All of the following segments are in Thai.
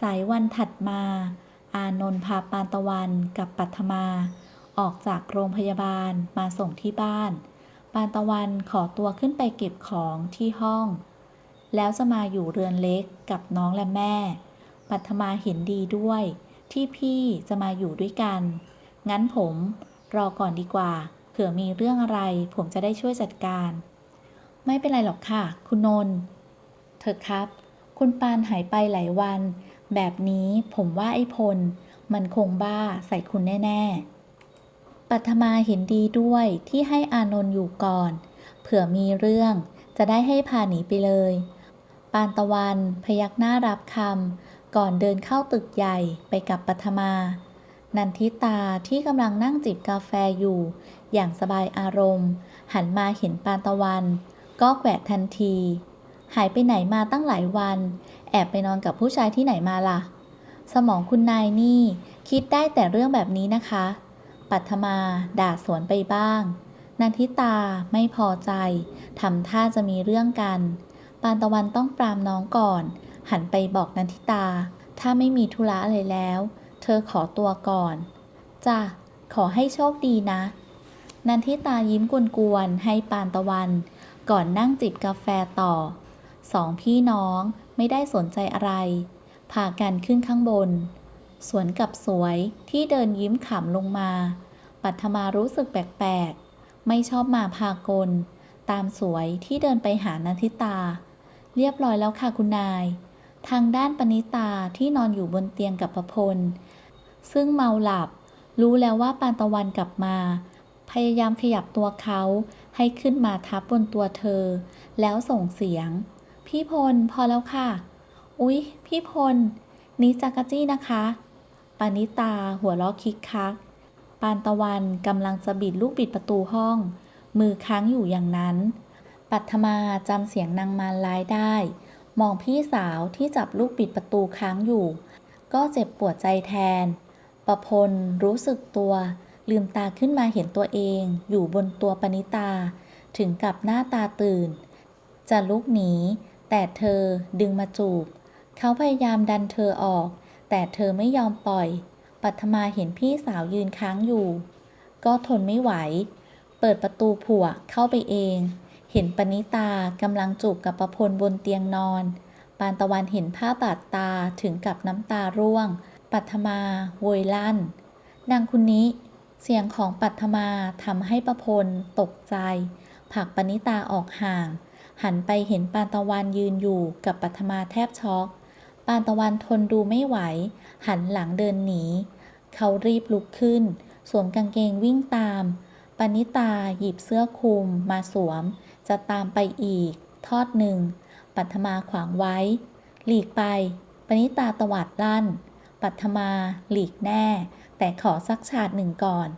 สายวันถัดมา อานนท์พาปานตะวันกับปัทมา ออกจากโรงพยาบาลมาส่งที่บ้าน ปานตะวันขอตัวขึ้นไปเก็บของที่ห้อง แล้วจะมาอยู่เรือนเล็กกับน้องและแม่ ปัทมาเห็นดีด้วย ที่พี่จะมาอยู่ด้วยกัน งั้นผมรอก่อนดีกว่า เผื่อมีเรื่องอะไรผมจะได้ช่วยจัดการ ไม่เป็นไรหรอกค่ะ คุณนนท์เถอะครับ คุณปานหายไปหลายวัน แบบนี้ผมว่าไอ้พล มันคงบ้าใส่คุณแน่ ๆ ปัทมาเห็นดีด้วยที่ให้อานนท์อยู่ก่อน เผื่อมีเรื่องจะได้ให้พาหนีไปเลย ปานตะวันพยักหน้ารับคำก่อนเดินเข้าตึกใหญ่ไปกับปัทมา นันทิตาที่กำลังนั่งจิบกาแฟอยู่ อย่างสบายอารมณ์ หันมาเห็นปานตะวัน ก็แกวะทันที หายไปไหนมาตั้งหลายวัน แอบไปนอนกับผู้ชายที่ไหนมาล่ะ สมองคุณนายนี่ คิดได้แต่เรื่องแบบนี้นะคะ ปัทมา ด่าสวนไปบ้าง นันทิตาไม่พอใจทำท่าจะมีเรื่องกัน ปานตะวันต้องปรามน้องก่อน หันไปบอกนันทิตา ถ้าไม่มีธุระอะไรแล้ว เธอขอตัวก่อนจ้ะขอให้โชคดีนะ นันทิตายิ้มกวนๆให้ปานตะวัน ก่อนนั่งจิบกาแฟต่อ สองพี่น้องไม่ได้สนใจอะไรพากันขึ้นข้างบน สวนกับสวยที่เดินยิ้มขำลงมา ปัทมารู้สึกแปลกๆ ไม่ชอบมาพากล ตามสวยที่เดินไปหานันทิตา เรียบร้อยแล้วค่ะคุณนาย ทางด้านปณิตาที่นอนอยู่บนเตียงกับประพล ซึ่งเมาหลับ รู้แล้วว่าปานตะวันกลับมา พยายามขยับตัวเขาให้ขึ้นมาทับบนตัวเธอ แล้วส่งเสียง พี่พลพอแล้วค่ะ อุ๊ย พี่พล นี่จักรจี้นะคะ ปานิตาหัวเราะคิกคัก ปานตะวันกำลังจะบิดลูกบิดประตูห้อง มือค้างอยู่อย่างนั้น ปัทมาจำเสียงนางมารร้ายได้ มองพี่สาวที่จับลูกบิดประตูค้างอยู่ ก็เจ็บปวดใจแทน ประพลรู้สึกตัว ลืมตาขึ้นมาเห็นตัวเองอยู่บนตัวปณิตา ถึงกับหน้าตาตื่น จะลุกหนี แต่เธอดึงมาจูบ เขาพยายามดันเธอออก แต่เธอไม่ยอมปล่อย ปัทมาเห็นพี่สาวยืนค้างอยู่ ก็ทนไม่ไหว เปิดประตูผัวเข้าไปเอง เห็นปณิตากำลังจูบกับประพลบนเตียงนอน ปานตะวันเห็นภาบาดตาถึงกับน้ำตาร่วง ปัทมาโวยลั่น นางคุณนี้ เสียงของปัทมาทำให้ประพลตกใจผลักปณิตาออกห่าง หันไปเห็นปานตะวันยืนอยู่กับปัทมาแทบช็อก ปานตะวันทนดูไม่ไหว หันหลังเดินหนี เขารีบลุกขึ้น สวมกางเกงวิ่งตาม ปณิตาหยิบเสื้อคลุมมาสวม จะตามไปอีก ทอดหนึ่ง ปัทมาขวางไว้ หลีกไป ปณิตาตวาดลั่น ปัทมาหลีกแน่ แต่ขอสักฉาดหนึ่งก่อน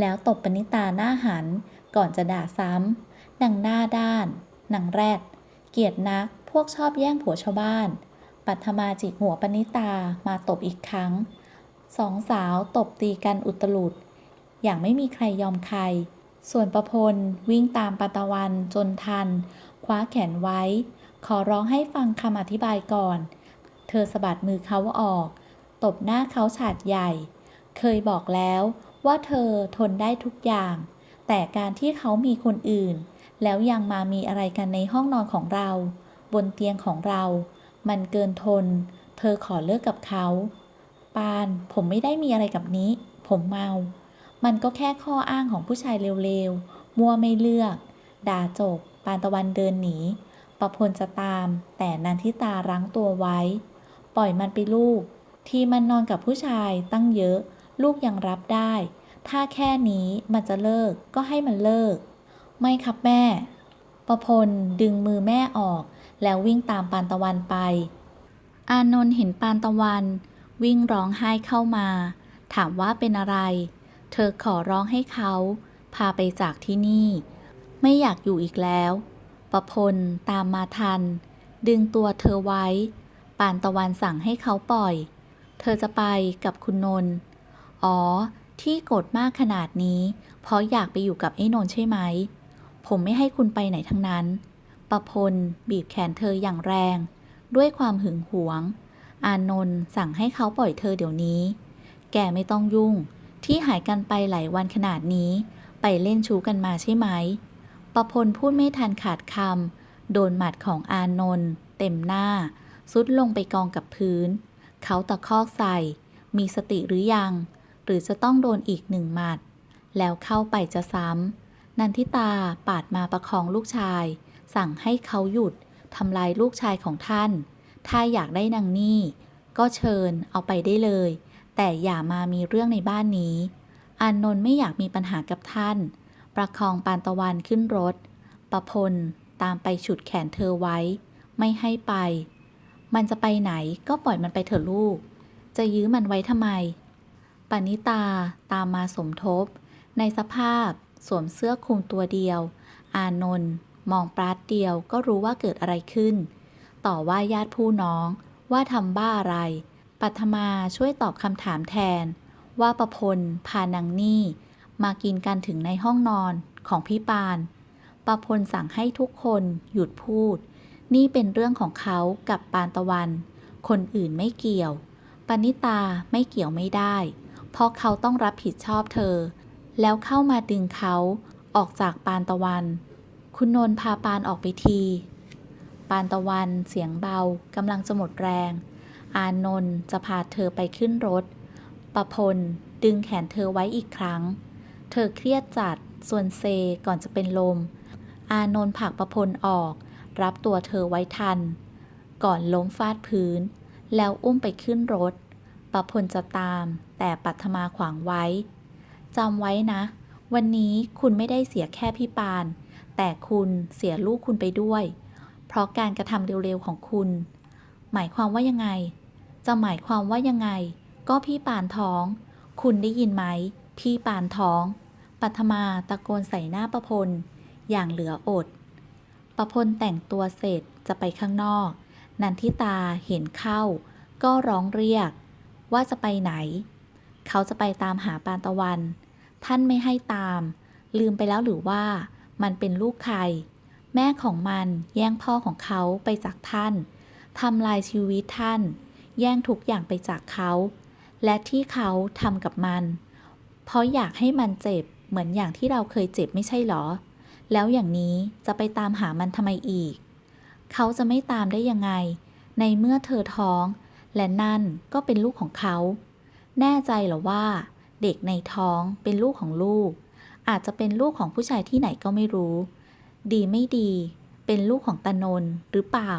แล้วตบปณิตาหน้าหัน ก่อนจะด่าซ้ำนางหน้าด้าน นางแรด เกียดนัก พวกชอบแย่งผัวชาวบ้าน ปัทมาจิกหัวปณิตามาตบอีกครั้ง สองสาวตบตีกันอุตลุด อย่างไม่มีใครยอมใคร ส่วนประพลวิ่งตามปาตะวันจนทัน คว้าแขนไว้ ขอร้องให้ฟังคำอธิบายก่อน เธอสะบัดมือเขาออก ตบหน้าเขาฉาดใหญ่ เคยบอกแล้วว่าเธอทนได้ทุกอย่าง แต่การที่เขามีคนอื่น แล้วยังมามีอะไรกันในห้องนอนของเรา บนเตียงของเรา มันเกินทน เธอขอเลิกกับเขา ปาน ผมไม่ได้มีอะไรกับนี้ ผมเมา มันก็แค่ข้ออ้างของผู้ชายเร็วๆ มัวไม่เลือก ด่าจบ ปานตะวันเดินหนี ประพลจะตาม แต่นันทิตารั้งตัวไว้ ปล่อยมันไปลูก ที่มันนอนกับผู้ชายตั้งเยอะ ลูกยังรับได้ ถ้าแค่นี้มันจะเลิกก็ให้มันเลิก ไม่ครับแม่ ประพลดึงมือแม่ออก แล้ววิ่งตามปานตะวันไป อานนท์เห็นปานตะวัน วิ่งร้องไห้เข้ามา ถามว่าเป็นอะไร เธอขอร้องให้เขา พาไปจากที่นี่ ไม่อยากอยู่อีกแล้ว ประพลตามมาทัน ดึงตัวเธอไว้ ปานตะวันสั่งให้เขาปล่อย เธอจะไปกับคุณนนท์อ๋อที่โกรธมากขนาดนี้ เพราะอยากไปอยู่กับไอ้นนท์ใช่ไหม ผมไม่ให้คุณไปไหนทั้งนั้น ประพล บีบแขนเธออย่างแรง ด้วยความหึงหวง อานนท์สั่งให้เขาปล่อยเธอเดี๋ยวนี้ แกไม่ต้องยุ่ง ที่หายกันไปหลายวันขนาดนี้ ไปเล่นชู้กันมาใช่ไหม ประพลพูดไม่ทันขาดคำ โดนหมัดของอานนท์เต็มหน้าสุดลงไปกองกับพื้น เขาตะคอกใส่ มีสติหรือยัง หรือจะต้องโดนอีกหนึ่งหมัด แล้วเข้าไปจะซ้ำ นันทิตาปาดมาประคองลูกชาย สั่งให้เขาหยุดทำลายลูกชายของท่าน ถ้าอยากได้นางนี่ ก็เชิญเอาไปได้เลย แต่อย่ามามีเรื่องในบ้านนี้ อานนท์ไม่อยากมีปัญหากับท่าน ประคองปานตะวันขึ้นรถ ประพลตามไปฉุดแขนเธอไว้ ไม่ให้ไป มันจะไปไหนก็ปล่อยมันไปเถอะลูก จะยื้อมันไว้ทำไมปณิตาตามมาสมทบ ในสภาพ สวมเสื้อคลุมตัวเดียว อานนท์มองปราดเดียวก็รู้ว่าเกิดอะไรขึ้น ต่อว่าญาติผู้น้องว่าทำบ้าอะไร ปัทมาช่วยตอบคำถามแทน ว่าประพลพานางนี่ มากินกันถึงในห้องนอนของพี่ปานประพลสั่งให้ทุกคนหยุดพูด นี่เป็นเรื่องของเขากับปานตะวัน คนอื่นไม่เกี่ยว ปณิตาไม่เกี่ยวไม่ได้ เพราะเขาต้องรับผิดชอบเธอ แล้วเข้ามาดึงเขาออกจากปานตะวัน คุณนนท์พาปานออกไปที ปานตะวันเสียงเบากำลังจะหมดแรง อานนท์จะพาเธอไปขึ้นรถ ประพลดึงแขนเธอไว้อีกครั้ง เธอเครียดจัด ส่วนเซก่อนจะเป็นลม อานนท์ผลักประพลออก รับตัวเธอไว้ทัน ก่อนล้มฟาดพื้น แล้วอุ้มไปขึ้นรถ ประพลจะตาม แต่ปัทมาขวางไว้ จำไว้นะ วันนี้คุณไม่ได้เสียแค่พี่ปาน แต่คุณเสียลูกคุณไปด้วย เพราะการกระทำเร็วๆของคุณ หมายความว่ายังไง จะหมายความว่ายังไง ก็พี่ปานท้อง คุณได้ยินไหม พี่ปานท้อง ปัทมาตะโกนใส่หน้าประพล อย่างเหลืออด ประพลแต่งตัวเสร็จจะไปข้างนอก นันทิตาเห็นเข้า ก็ร้องเรียก ว่าจะไปไหน เขาจะไปตามหาปานตะวัน ท่านไม่ให้ตาม ลืมไปแล้วหรือว่า มันเป็นลูกใคร แม่ของมันแย่งพ่อของเขาไปจากท่านทำลายชีวิตท่าน แย่งทุกอย่างไปจากเขา และที่เขาทำกับมัน เพราะอยากให้มันเจ็บเหมือนอย่างที่เราเคยเจ็บไม่ใช่หรอ แล้วอย่างนี้จะไปตามหามันทำไมอีก เขาจะไม่ตามได้ยังไง ในเมื่อเธอท้อง และนั่นก็เป็นลูกของเขา แน่ใจหรอว่า เด็กในท้องเป็นลูกของลูก อาจจะเป็นลูกของผู้ชายที่ไหนก็ไม่รู้ ดีไม่ดี เป็นลูกของตานนหรือเปล่า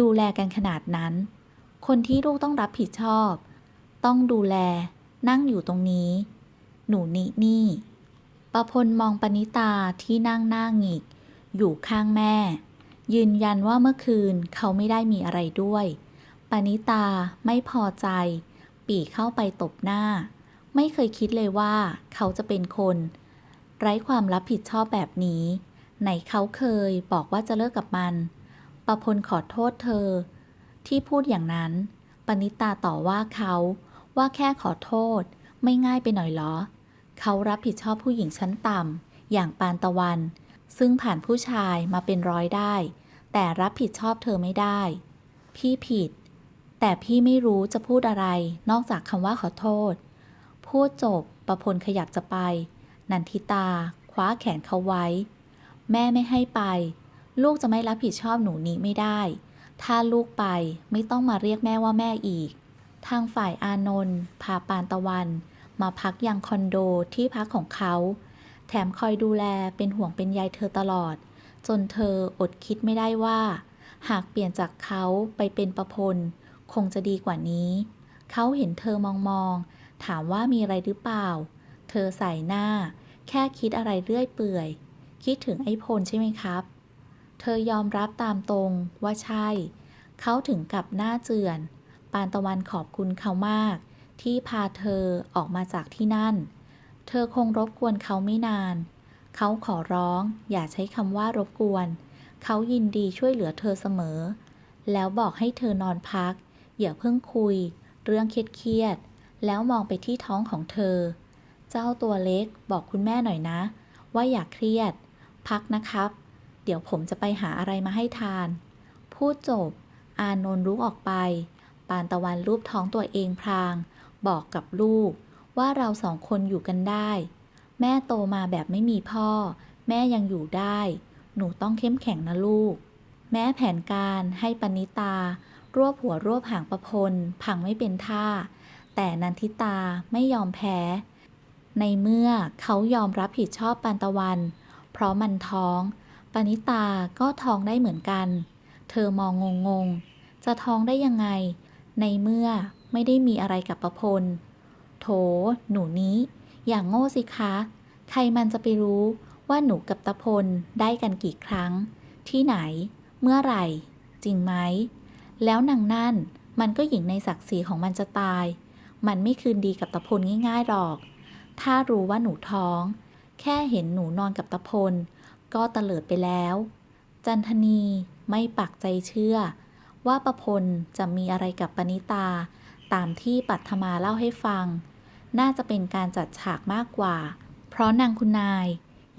ดูแลกันขนาดนั้น คนที่ลูกต้องรับผิดชอบ ต้องดูแล นั่งอยู่ตรงนี้ หนูนินี่ประพลมองปณิตาที่นั่งหน้าหงิก อยู่ข้างแม่ ยืนยันว่าเมื่อคืนเขาไม่ได้มีอะไรด้วย ปณิตาไม่พอใจ ปีเข้าไปตบหน้า ไม่เคยคิดเลยว่าเขาจะเป็นคน ไร้ความรับผิดชอบแบบนี้ ไหนเขาเคยบอกว่าจะเลิกกับมัน ประพลขอโทษเธอ ที่พูดอย่างนั้น ปณิตาต่อว่าเขาว่าแค่ขอโทษ ไม่ง่ายไปหน่อยเหรอ เขารับผิดชอบผู้หญิงชั้นต่ำอย่างปานตะวัน ซึ่งผ่านผู้ชายมาเป็นร้อยได้ แต่รับผิดชอบเธอไม่ได้ พี่ผิด แต่พี่ไม่รู้จะพูดอะไร นอกจากคำว่าขอโทษ พูดจบประพลขยับจะไป นันทิตา คว้าแขนเขาไว้ แม่ไม่ให้ไป ลูกจะไม่รับผิดชอบหนูนี้ไม่ได้ ถ้าลูกไปไม่ต้องมาเรียกแม่ว่าแม่อีก ทางฝ่ายอานนท์พาปานตะวัน มาพักยังคอนโดที่พักของเขา แถมคอยดูแลเป็นห่วงเป็นใยเธอตลอด จนเธออดคิดไม่ได้ว่า หากเปลี่ยนจากเขาไปเป็นประพล คงจะดีกว่านี้ เขาเห็นเธอมองมองถามว่ามีอะไรหรือเปล่า เธอใส่หน้า แค่คิดอะไรเรื่อยเปื่อย คิดถึงไอ้พลใช่ไหมครับ เธอยอมรับตามตรงว่าใช่ เขาถึงกับหน้าเจือน ปานตะวันขอบคุณเขามาก ที่พาเธอออกมาจากที่นั่น เธอคงรบกวนเขาไม่นาน เขาขอร้อง อย่าใช้คำว่ารบกวน เขายินดีช่วยเหลือเธอเสมอ แล้วบอกให้เธอนอนพัก อย่าเพิ่งคุย เรื่องเครียดๆแล้วมองไปที่ท้องของเธอ เจ้าตัวเล็กบอกคุณแม่หน่อยนะ ว่าอย่าเครียด พักนะครับ เดี๋ยวผมจะไปหาอะไรมาให้ทาน พูดจบ อานนท์ลุกออกไป ปานตะวันรูปท้องตัวเองพลาง บอกกับลูกว่าเราสองคนอยู่กันได้ แม่โตมาแบบไม่มีพ่อ แม่ยังอยู่ได้ หนูต้องเข้มแข็งนะลูก แม้แผนการให้ปณิตา รวบหัวรวบหางประพล พังไม่เป็นท่า แต่นันทิตาไม่ยอมแพ้ ในเมื่อเขายอมรับผิดชอบปานตะวัน เพราะมันท้อง ปณิตาก็ท้องได้เหมือนกัน เธอมองงงๆจะท้องได้ยังไง ในเมื่อไม่ได้มีอะไรกับประพล โถ หนูนี้ อย่างโง่สิคะ ใครมันจะไปรู้ว่าหนูกับตะพลได้กันกี่ครั้ง ที่ไหน เมื่อไหร่ จริงไหม แล้วนางนั่นมันก็หญิงในศักดิ์ศรีของมันจะตาย มันไม่คืนดีกับตะพลง่ายๆหรอก ถ้ารู้ว่าหนูท้อง แค่เห็นหนูนอนกับตะพล ก็ตะเลิดไปแล้ว จันทนีไม่ปักใจเชื่อ ว่าประพลจะมีอะไรกับปณิตา ตามที่ปัทมาเล่าให้ฟัง น่าจะเป็นการจัดฉากมากกว่า เพราะนางคุณนาย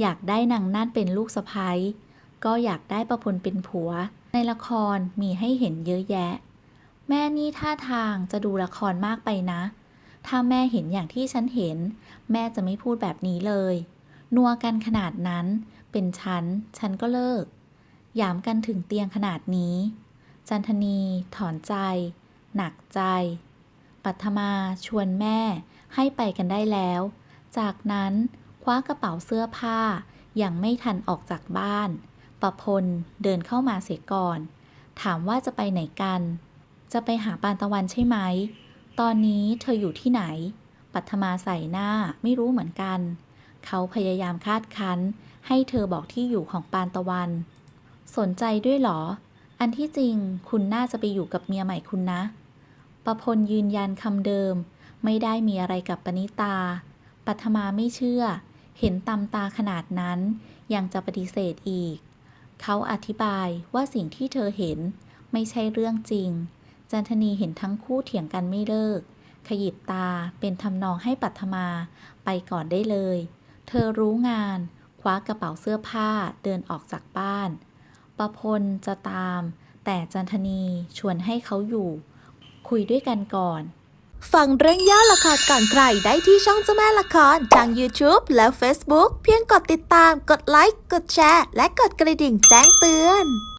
อยากได้นางนั่นเป็นลูกสะพ้ยก็อยากได้ประพลเป็นผัว ในละครมีให้เห็นเยอะแยะ แม่นี่ท่าทางจะดูละครมากไปนะ ถ้าแม่เห็นอย่างที่ฉันเห็น แม่จะไม่พูดแบบนี้เลย นัวกันขนาดนั้น เป็นฉัน ฉันก็เลิก ยามกันถึงเตียงขนาดนี้ จันทนี ถอนใจ หนักใจ ปัทมาชวนแม่ให้ไปกันได้แล้ว จากนั้นคว้ากระเป๋าเสื้อผ้า ยังไม่ทันออกจากบ้าน ประพลเดินเข้ามาเสียก่อน ถามว่าจะไปไหนกัน จะไปหาปานตะวันใช่ไหม ตอนนี้เธออยู่ที่ไหน ปัทมาใส่หน้าไม่รู้เหมือนกัน เขาพยายามคาดคั้น ให้เธอบอกที่อยู่ของปานตะวัน สนใจด้วยหรอ อันที่จริงคุณน่าจะไปอยู่กับเมียใหม่คุณนะ ประพลยืนยันคำเดิม ไม่ได้มีอะไรกับปณิตา ปัทมาไม่เชื่อ เห็นตำตาขนาดนั้น ยังจะปฏิเสธอีก เขาอธิบายว่าสิ่งที่เธอเห็นไม่ใช่เรื่องจริง จันทนีเห็นทั้งคู่เถียงกันไม่เลิก ขยิบตาเป็นทำนองให้ปัทมา ไปก่อนได้เลย เธอรู้งาน คว้ากระเป๋าเสื้อผ้าเดินออกจากบ้าน ประพลจะตาม แต่จันทนีชวนให้เขาอยู่ คุยด้วยกันก่อน ฟังเรื่องย่อละครก่อนใครได้ที่ช่องเจ้าแม่ละครทาง YouTube และ Facebook เพียงกดติดตาม กดไลค์ กดแชร์ และกดกระดิ่งแจ้งเตือน